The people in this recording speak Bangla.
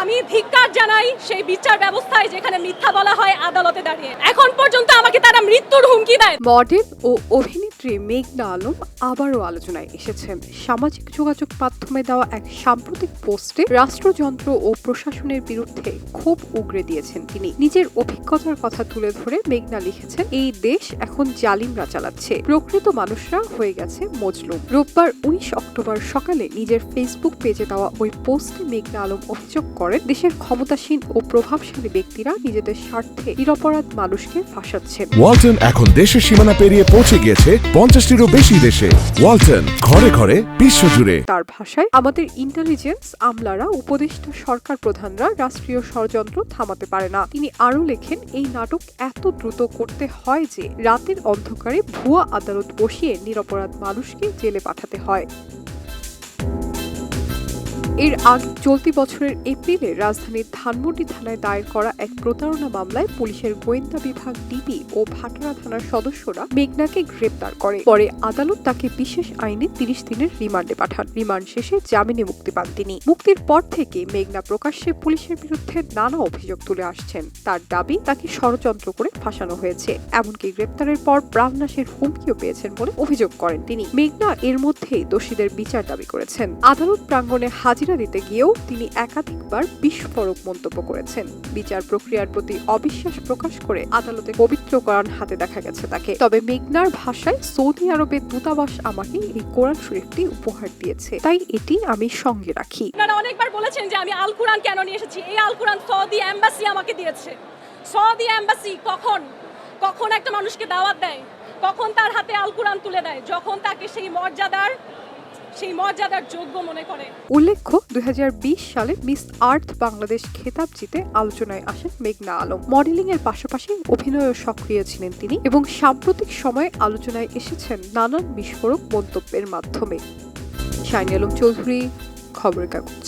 আমি ধিক্কার জানাই সেই বিচার ব্যবস্থায় যেখানে মিথ্যা বলা হয় আদালতে দাঁড়িয়ে। এখন পর্যন্ত আমাকে তারা মৃত্যুর হুমকি দেয়। মডেল ও অভিনেত্রী মেঘনা আলম আবারও আলোচনায় এসেছেন সামাজিক যোগাযোগ মাধ্যমে দেওয়া এক সাম্প্রতিক পোস্টে রাষ্ট্রযন্ত্র ও প্রশাসনের বিরুদ্ধে ক্ষোভ উগরে দিয়েছেন তিনি। নিজের অভিজ্ঞতার কথা তুলে ধরে মেঘনা লিখেছেন, এই দেশ এখন জালিমরা চালাচ্ছে। প্রকৃত মানুষরা হয়ে গেছে মজলুম। রোববার উনিশ অক্টোবর সকালে নিজের ফেসবুক পেজে দেওয়া ওই পোস্টে মেঘনা আলম অভিযোগ করেন, দেশের ক্ষমতাসীন ও প্রভাবশালী ব্যক্তিরা নিজেদের স্বার্থে নিরপরাধ মানুষকে ওয়ালটন এখন দেশের সীমানা পেরিয়ে পৌঁছে গিয়েছে পঞ্চাশটিরও বেশি দেশে। ওয়ালটন, ঘরে ঘরে, বিশ্বজুড়ে। তার ভাষায় আমাদের ইন্টেলিজেন্স আমলারা, উপদেষ্টা, সরকার প্রধানরা রাষ্ট্রীয় ষড়যন্ত্র থামাতে পারে না। তিনি আরও লেখেন, এই নাটক এত দ্রুত করতে হয় যে রাতের অন্ধকারে ভুয়া আদালত বসিয়ে নিরপরাধ মানুষকে জেলে পাঠাতে হয়। এর আগে চলতি বছরের এপ্রিলে রাজধানীর ধানমন্ডি থানায় দায়ের করা এক প্রতারণা মামলায় পুলিশের গোয়েন্দা বিভাগ ডিবি ও ভাটারা থানার সদস্যরা মেঘনাকে গ্রেপ্তার করে। পরে আদালত তাকে বিশেষ আইনে তিরিশ দিনের রিমান্ডে পাঠান। রিমান্ড শেষে জামিনে মুক্তি পান তিনি। মুক্তির পর থেকে মেঘনা প্রকাশ্যে পুলিশের বিরুদ্ধে নানা অভিযোগ তুলে আসছেন। তার দাবি, তাকে ষড়যন্ত্র করে ফাঁসানো হয়েছে। এমনকি গ্রেপ্তারের পর প্রাণনাশের হুমকিও পেয়েছেন বলে অভিযোগ করেন তিনি। মেঘনা এর মধ্যেই দোষীদের বিচার দাবি করেছেন। আদালত প্রাঙ্গণে হাজিরা দিতে গিয়েও তিনি একাধিকবার বিস্ফোরক মন্তব্য করেছেন। বিচার প্রক্রিয়ার প্রতি অবিশ্বাস প্রকাশ করে আদালতে পবিত্র কোরআন হাতে দেখা গেছে তাকে। তবে মেঘনার ভাষায় সৌদি আরবের দূতাবাস আমাকে এই কোরআন শরীফটি উপহার দিয়েছে। তাই এটি আমি সঙ্গে রাখি। অনেকবার বলেছেন যে আমি আল কোরআন কেন নিয়ে এসেছি? এই আল কোরআন সৌদি এম্বাসি আমাকে দিয়েছে। সৌদি এম্বাসি কখন? কখন একটা মানুষকে দাওয়াত দেয়? কখন তার হাতে আল কোরআন তুলে দেয়? যখন তাকে সেই মর্যাদার সেই মর্যাদার যোগ্য মনে করে। উল্লেখ্য দুই সালে মিস আর্থ বাংলাদেশ খেতাব জিতে আলোচনায় আসেন মেঘনা আলম। মডেলিং এর পাশাপাশি অভিনয়ও সক্রিয় ছিলেন তিনি এবং সাম্প্রতিক সময়ে আলোচনায় এসেছেন নানান বিস্ফোরক মন্তব্যের মাধ্যমে। শাইনি আলম চৌধুরী, খবরের কাগজ।